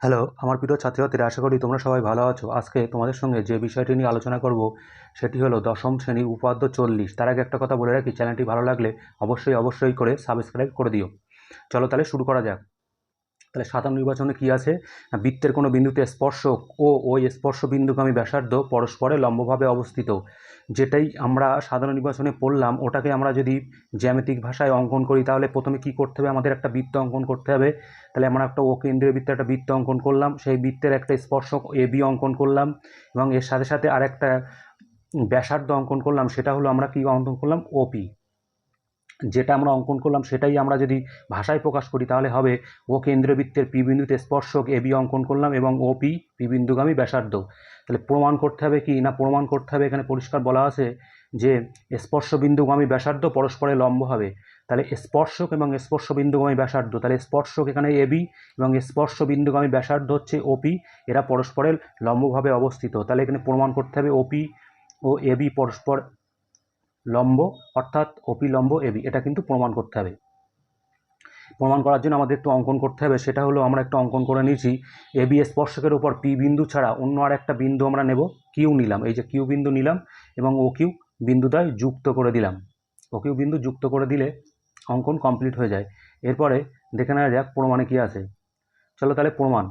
Hello, আমার প্রিয় ছাত্রছাত্রীরা, আশা করি তোমরা সবাই ভালো আছো। আজকে তোমাদের সঙ্গে যে বিষয়টি নিয়ে আলোচনা করব, সেটি হলো দশম শ্রেণি উপাদ্য চল্লিশ। তার আগে একটা কথা বলে রাখি, চ্যানেলটি ভালো লাগলে অবশ্যই অবশ্যই করে সাবস্ক্রাইব করে দিও। চলো তাহলে শুরু করা যাক। তাহলে সাধারণ নির্বাচনে কী আছে? বৃত্তের কোনো বিন্দুতে স্পর্শক ও ওই স্পর্শ বিন্দুকে আমি ব্যাসার্ধ পরস্পরে লম্বভাবে অবস্থিত। যেটাই আমরা সাধারণ নির্বাচনে পড়লাম, ওটাকে আমরা যদি জ্যামিতিক ভাষায় অঙ্কন করি, তাহলে প্রথমে কি করতে হবে? আমাদের একটা বৃত্ত অঙ্কন করতে হবে। তাহলে আমরা একটা ও কেন্দ্রীয় বৃত্তের একটা বৃত্ত অঙ্কন করলাম, সেই বৃত্তের একটা স্পর্শক এ বি অঙ্কন করলাম এবং এর সাথে সাথে আরেকটা ব্যাসার্ধ অঙ্কন করলাম, সেটা হলো আমরা কি অঙ্কন করলাম? ওপি যেটা আমরা অঙ্কন করলাম সেটাই আমরা যদি ভাষায় প্রকাশ করি তাহলে হবে ও কেন্দ্রীয় বৃত্তের পি বিন্দুতে স্পর্শক এ বি অঙ্কন করলাম এবং ও পি পি বিন্দুগামী ব্যাসার্ধ। তাহলে প্রমাণ করতে হবে কি? না প্রমাণ করতে হবে? এখানে পরিষ্কার বলা আছে যে স্পর্শ বিন্দুগামী ব্যাসার্ধ পরস্পরে লম্ব হবে। তাহলে স্পর্শক এবং স্পর্শ বিন্দুগামী ব্যাসার্ধ, তাহলে স্পর্শক এখানে এ বি এবং স্পর্শ বিন্দুগামী ব্যাসার্ধ হচ্ছে ওপি এরা পরস্পরের লম্বভাবে অবস্থিত। তাহলে এখানে প্রমাণ করতে হবে ওপি ও এ বি পরস্পর লম্ব, অর্থাৎ ওপি লম্ব এবি এটা কিন্তু প্রমাণ করতে হবে। প্রমাণ করার জন্য আমাদের একটু অঙ্কন করতে হবে, সেটা হলো আমরা একটু অঙ্কন করে নিয়েছি এবি স্পর্শকের উপর পি বিন্দু ছাড়া অন্য আর একটা বিন্দু আমরা নেব, কিউ নিলাম, এই যে কিউ বিন্দু নিলাম এবং ও কিউ বিন্দুটায় যুক্ত করে দিলাম। ও কিউ বিন্দু যুক্ত করে দিলে অঙ্কন কমপ্লিট হয়ে যায়। এরপরে দেখে নেওয়া যাক প্রমাণে কী আছে। চলো তাহলে প্রমাণ।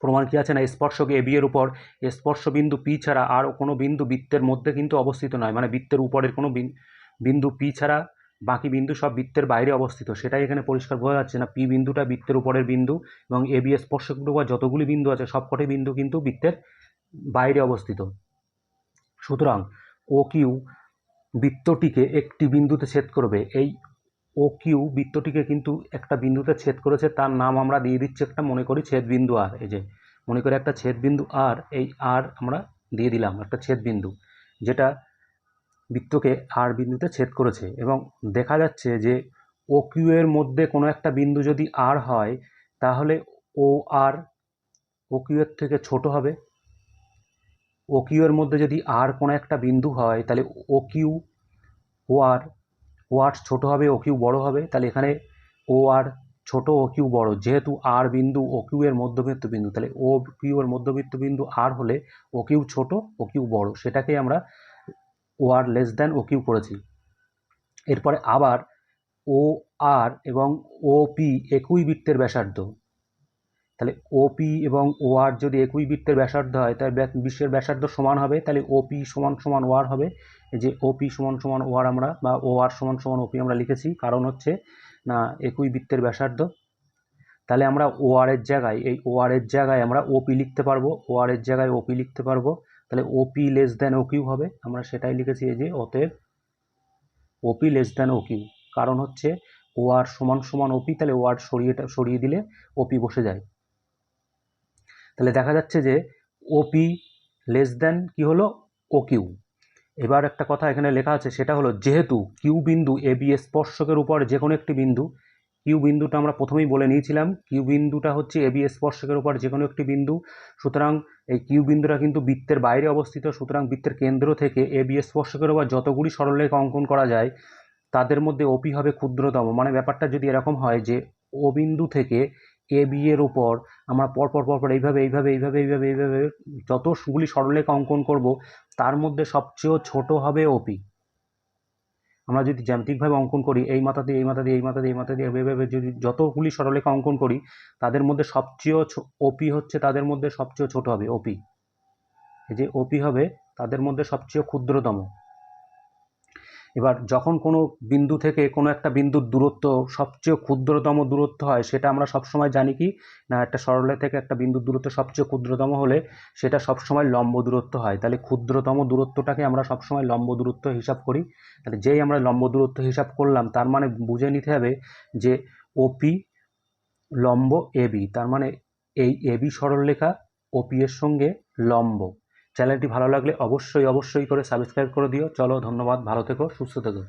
প্রমাণ কী আছে? না স্পর্শক এ বি এর উপর স্পর্শ বিন্দু পি ছাড়া আর কোনো বিন্দু বৃত্তের মধ্যে কিন্তু অবস্থিত নয়। মানে বৃত্তের উপরের কোনো বিন- বিন্দু পি ছাড়া বাকি বিন্দু সব বৃত্তের বাইরে অবস্থিত। সেটাই এখানে পরিষ্কার বোঝা যাচ্ছে না। পি বিন্দুটা বৃত্তের উপরের বিন্দু এবং এ বি স্পর্শকের উপর যতগুলি বিন্দু আছে, সবকটি বিন্দু কিন্তু বৃত্তের বাইরে অবস্থিত। সুতরাং ও কিউ বৃত্তটিকে একটি বিন্দুতে ছেদ করবে। এই ও কিউ বৃত্তটিকে কিন্তু একটা বিন্দুতে ছেদ করেছে, তার নাম আমরা দিয়ে দিচ্ছি একটা, মনে করি ছেদ বিন্দু আর এই যে, মনে করি একটা ছেদ বিন্দু আর এই আর আমরা দিয়ে দিলাম একটা ছেদ বিন্দু যেটা বৃত্তকে আর বিন্দুতে ছেদ করেছে, এবং দেখা যাচ্ছে যে ও কিউ এর মধ্যে কোনো একটা বিন্দু যদি আর হয়, তাহলে ও আর ও কিউ এর থেকে ছোট হবে ও কিউ এর মধ্যে যদি আর কোনো একটা বিন্দু হয়, তাহলে ও কিউ ও আর ও আর ছোটো হবে, ও কিউ বড়ো হবে, তাহলে এখানে ও আর ছোট, ও কিউ বড়। যেহেতু আর বিন্দু, ও কিউ এর মধ্যবিত্ত বিন্দু, তাহলে ও কিউ এর মধ্যবিত্ত বিন্দু আর হলে ও কিউ ছোট, ও কিউ বড়। সেটাকেই আমরা O R less than O Q করেছি। এরপরে আবার ও আর এবং ও পি একই বৃত্তের ব্যাসার্ধ। তাহলে ওপি এবং ও আর যদি একই বৃত্তের ব্যাসার্ধ হয়, তাহলে বিশ্বের ব্যাসার্ধ সমান হবে, তাহলে ওপি সমান সমান ও হবে। যে ওপি সমান সমান ও আমরা, বা ও আর সমান সমান ওপি আমরা লিখেছি, কারণ হচ্ছে, না, একই বৃত্তের ব্যাসার্ধ। তাহলে আমরা ও আর এর জায়গায়, এই ও আর এর জায়গায় আমরা ওপি লিখতে পারব ও আর এর জায়গায় ওপি লিখতে পারব। তাহলে OP less than O Q হবে, আমরা সেটাই লিখেছি, এই যে অতএব OP less than O Q কারণ হচ্ছে ও আর সমান সমান ওপি তাহলে ও আর সরিয়ে সরিয়ে দিলে ওপি বসে যায়। তাহলে দেখা যাচ্ছে যে ওপি লেস দেন কি হলো? ও কিউ এবার একটা কথা এখানে লেখা আছে, সেটা হলো যেহেতু কিউ বিন্দু এ বি স্পর্শকের উপর যে কোনো একটি বিন্দু কিউ বিন্দুটা আমরা প্রথমেই বলে নিয়েছিলাম কিউ বিন্দুটা হচ্ছে এ বি স্পর্শকের উপর যে কোনো একটি বিন্দু, সুতরাং এই কিউ বিন্দুটা কিন্তু বৃত্তের বাইরে অবস্থিত, সুতরাং বৃত্তের কেন্দ্র থেকে এ বি স্পর্শকের উপর যতগুলি সরলরেখা অঙ্কন করা যায়, তাদের মধ্যে ওপি হবে ক্ষুদ্রতম। মানে ব্যাপারটা যদি এরকম হয় যে ও বিন্দু থেকে এ বি এর ওপর আমরা পরপর পরপর এইভাবে এইভাবে এইভাবে এইভাবে এইভাবে যতগুলি সরলরেখা অঙ্কন করব, তার মধ্যে সবচেয়ে ছোট হবে ওপি আমরা যদি জ্যামিতিকভাবে অঙ্কন করি, এই মাথা দিয়ে, এই মাথা দিয়ে, এই মাথা দিয়ে, এই মাথা দিয়ে, এভাবে যদি যতগুলি সরলরেখা অঙ্কন করি, তাদের মধ্যে সবচেয়ে ওপি হচ্ছে তাদের মধ্যে সবচেয়ে ছোট হবে ওপি এই যে ওপি হবে, তাদের মধ্যে সবচেয়ে ক্ষুদ্রতম। এবার যখন কোনো বিন্দু থেকে কোনো একটা বিন্দুর দূরত্ব সবচেয়ে ক্ষুদ্রতম দূরত্ব হয়, সেটা আমরা সবসময় জানি কি? না, একটা সরলরেখা থেকে একটা বিন্দুর দূরত্ব সবচেয়ে ক্ষুদ্রতম হলে সেটা সবসময় লম্ব দূরত্ব হয়। তাহলে ক্ষুদ্রতম দূরত্বটাকে আমরা সবসময় লম্ব দূরত্ব হিসাব করি। তাহলে যেই আমরা লম্ব দূরত্ব হিসাব করলাম, তার মানে বুঝে নিতে হবে যে ওপি লম্ব এবি তার মানে এই এবি সরলরেখা ওপি এর সঙ্গে লম্ব। চ্যানেলটি ভালো লাগলে অবশ্যই অবশ্যই করে সাবস্ক্রাইব করে দিও। চলো, ধন্যবাদ, ভালো থেকো, সুস্থ থেকো।